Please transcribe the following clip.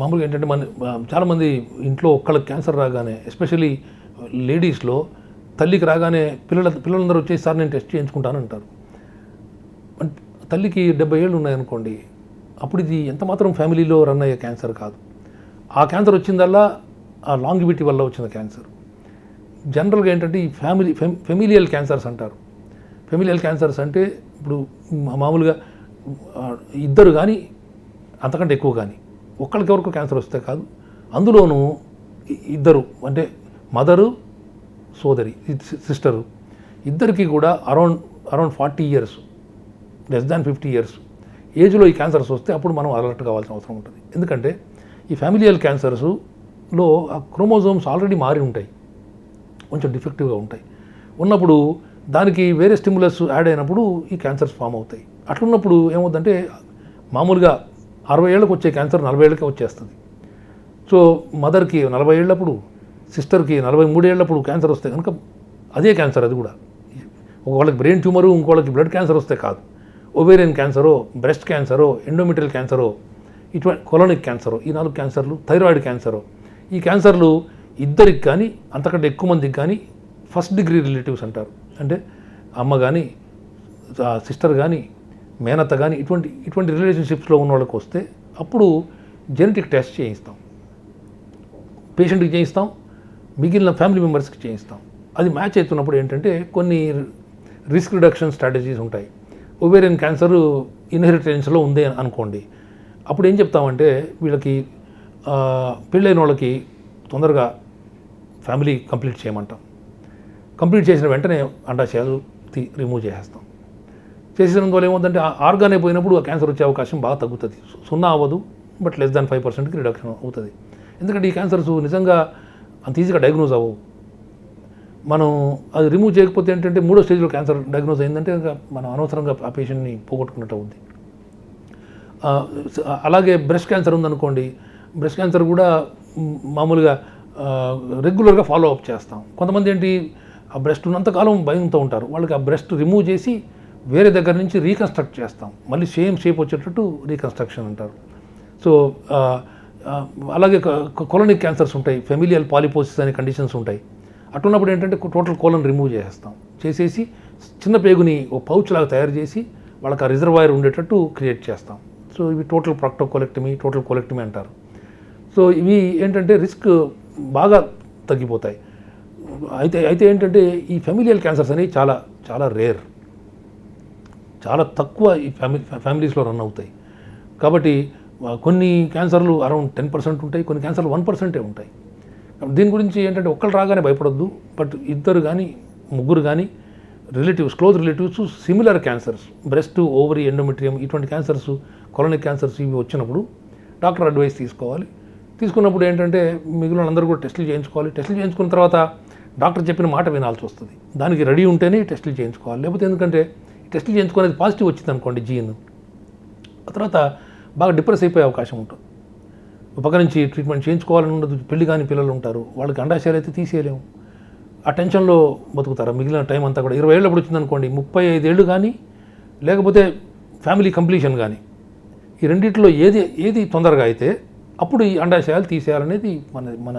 మామూలుగా ఏంటంటే మన చాలామంది ఇంట్లో ఒక్కళ్ళకి క్యాన్సర్ రాగానే ఎస్పెషలీ లేడీస్లో తల్లికి రాగానే పిల్లల పిల్లలందరూ వచ్చేసి సార్ నేను టెస్ట్ చేయించుకుంటాను అంటారు. తల్లికి డెబ్బై ఏళ్ళు ఉన్నాయనుకోండి అప్పుడు ఇది ఎంత మాత్రం ఫ్యామిలీలో రన్ అయ్యే క్యాన్సర్ కాదు. ఆ క్యాన్సర్ వచ్చిందల్లా ఆ లాంగివిటీ వల్ల వచ్చిన క్యాన్సర్. జనరల్గా ఏంటంటే ఈ ఫ్యామిలీ ఫెమిలియల్ క్యాన్సర్స్ అంటారు. ఫెమిలియల్ క్యాన్సర్స్ అంటే ఇప్పుడు మా- మామూలుగా ఇద్దరు కానీ అంతకంటే ఎక్కువ కానీ. ఒక్కరికెవరకు క్యాన్సర్ వస్తే కాదు. అందులోనూ ఇద్దరు అంటే మదరు సోదరి సిస్టరు ఇద్దరికి కూడా around around forty years less than fifty years. ఏజ్లో ఈ క్యాన్సర్స్ వస్తే అప్పుడు మనం అలర్ట్ కావాల్సిన అవసరం ఉంటుంది. ఎందుకంటే ఈ ఫ్యామిలియల్ క్యాన్సర్స్లో ఆ క్రోమోజోమ్స్ ఆల్రెడీ మారి ఉంటాయి. కొంచెం డిఫెక్టివ్గా ఉంటాయి. ఉన్నప్పుడు దానికి వేరే స్టిమ్యులస్ యాడ్ అయినప్పుడు ఈ క్యాన్సర్స్ ఫామ్ అవుతాయి. అట్లున్నప్పుడు ఏమవుతుందంటే మామూలుగా అరవై ఏళ్ళకి వచ్చే క్యాన్సర్ నలభై ఏళ్ళకే వచ్చేస్తుంది. సో మదర్కి నలభై ఏళ్ళప్పుడు సిస్టర్కి నలభై మూడేళ్ళప్పుడు క్యాన్సర్ వస్తే కనుక అదే క్యాన్సర్ అది కూడా. ఒకళ్ళకి బ్రెయిన్ ట్యూమరు ఇంకోళ్ళకి బ్లడ్ క్యాన్సర్ వస్తే కాదు. ఒవేరియన్ క్యాన్సరో బ్రెస్ట్ క్యాన్సరో ఎండోమెట్రియల్ క్యాన్సరో ఇటువంటి కొలోనిక్ క్యాన్సరో ఈ నాలుగు క్యాన్సర్లు థైరాయిడ్ క్యాన్సరో ఈ క్యాన్సర్లు ఇద్దరికి కానీ అంతకంటే ఎక్కువ మందికి కానీ ఫస్ట్ డిగ్రీ రిలేటివ్స్ అంటారు. అంటే అమ్మ కానీ సిస్టర్ కానీ మేనత కానీ ఇటువంటి ఇటువంటి రిలేషన్షిప్స్లో ఉన్న వాళ్ళకి వస్తే అప్పుడు జెనెటిక్ టెస్ట్ చేయిస్తాం. పేషెంట్కి చేయిస్తాం. మిగిలిన ఫ్యామిలీ మెంబర్స్కి చేయిస్తాం. అది మ్యాచ్ అవుతున్నప్పుడు ఏంటంటే కొన్ని రిస్క్ రిడక్షన్ స్ట్రాటజీస్ ఉంటాయి. ఒవేరియన్ క్యాన్సర్ ఇన్హెరిటెన్స్లో ఉంది అని అనుకోండి. అప్పుడు ఏం చెప్తామంటే వీళ్ళకి పెళ్ళైన వాళ్ళకి తొందరగా ఫ్యామిలీ కంప్లీట్ చేయమంటాం. కంప్లీట్ చేసిన వెంటనే అండాశయాలు తీ రిమూవ్ చేసేస్తాం. చేసినందువల్ల ఏమవుతుందంటే ఆర్గాన్ అయిపోయినప్పుడు ఆ క్యాన్సర్ వచ్చే అవకాశం బాగా తగ్గుతుంది. సున్నా అవ్వదు బట్ లెస్ దాన్ ఫైవ్ పర్సెంట్కి రిడక్షన్ అవుతుంది. ఎందుకంటే ఈ క్యాన్సర్స్ నిజంగా అంత ఈజీగా డయాగ్నోజ్ అవ్వవు. మనం అది రిమూవ్ చేయకపోతే ఏంటంటే మూడో స్టేజ్లో క్యాన్సర్ డయాగ్నోజ్ అయిందంటే ఇంకా మనం అనవసరంగా ఆ పేషెంట్ని పోగొట్టుకున్నట్టు అవుద్ది. అలాగే బ్రెస్ట్ క్యాన్సర్ ఉందనుకోండి బ్రెస్ట్ క్యాన్సర్ కూడా మామూలుగా రెగ్యులర్గా ఫాలో అప్ చేస్తాం. కొంతమంది ఏంటి ఆ బ్రెస్ట్ ఉన్నంతకాలం భయంతో ఉంటారు. వాళ్ళకి ఆ బ్రెస్ట్ రిమూవ్ చేసి వేరే దగ్గర నుంచి రీకన్స్ట్రక్ట్ చేస్తాం. మళ్ళీ సేమ్ షేప్ వచ్చేటట్టు రీకన్స్ట్రక్షన్ అంటారు. సో అలాగే కొలనిక్ క్యాన్సర్స్ ఉంటాయి. ఫెమిలియల్ పాలిపోసిస్ అనే కండిషన్స్ ఉంటాయి. అటున్నప్పుడు ఏంటంటే టోటల్ కోలన్ రిమూవ్ చేసేస్తాం. చేసేసి చిన్న పేగుని ఓ పౌచ్ లాగా తయారు చేసి వాళ్ళకి ఆ రిజర్వాయర్ ఉండేటట్టు క్రియేట్ చేస్తాం. సో ఇవి టోటల్ ప్రాక్టోకోలెక్టమీ టోటల్ కోలెక్టమీ అంటారు. సో ఇవి ఏంటంటే రిస్క్ బాగా తగ్గిపోతాయి. అయితే అయితే ఏంటంటే ఈ ఫెమిలియల్ క్యాన్సర్స్ అనేవి చాలా చాలా రేర్. చాలా తక్కువ ఈ ఫ్యామిలీ ఫ్యామిలీస్లో రన్ అవుతాయి. కాబట్టి కొన్ని క్యాన్సర్లు అరౌండ్ టెన్ పర్సెంట్ ఉంటాయి కొన్ని క్యాన్సర్లు వన్ పర్సెంటే ఉంటాయి. దీని గురించి ఏంటంటే ఒక్కరు రాగానే భయపడొద్దు బట్ ఇద్దరు కానీ ముగ్గురు కానీ relatives close relatives similar cancers breast ovary endometrium ఇటువంటి క్యాన్సర్స్ కొలనిక్ క్యాన్సర్స్ ఇవి వచ్చినప్పుడు డాక్టర్ అడ్వైస్ తీసుకోవాలి. తీసుకున్నప్పుడు ఏంటంటే మిగిలిన అందరూ కూడా టెస్టులు చేయించుకోవాలి. టెస్టులు చేయించుకున్న తర్వాత డాక్టర్ చెప్పిన మాట వినాల్సి వస్తుంది. దానికి రెడీ ఉంటేనే టెస్టులు చేయించుకోవాలి. లేకపోతే ఎందుకంటే టెస్టులు చేయించుకునేది పాజిటివ్ వచ్చింది అనుకోండి జీన్. ఆ తర్వాత బాగా డిప్రెస్ అయిపోయే అవకాశం ఉంటుంది. ఒక పక్క నుంచి ట్రీట్మెంట్ చేయించుకోవాలని ఉండదు పెళ్ళి కాని పిల్లలు ఉంటారు వాళ్ళకి అండాశయాలు అయితే తీసేయలేము ఆ టెన్షన్లో బతుకుతారు? మిగిలిన టైం అంతా కూడా ఇరవై ఏళ్ళప్పుడు వచ్చిందనుకోండి ముప్పై ఐదేళ్ళు కానీ లేకపోతే ఫ్యామిలీ కంప్లీషన్ కానీ ఈ రెండిట్లో ఏది ఏది తొందరగా అయితే అప్పుడు ఈ అండాశయాలు తీసేయాలనేది మన మన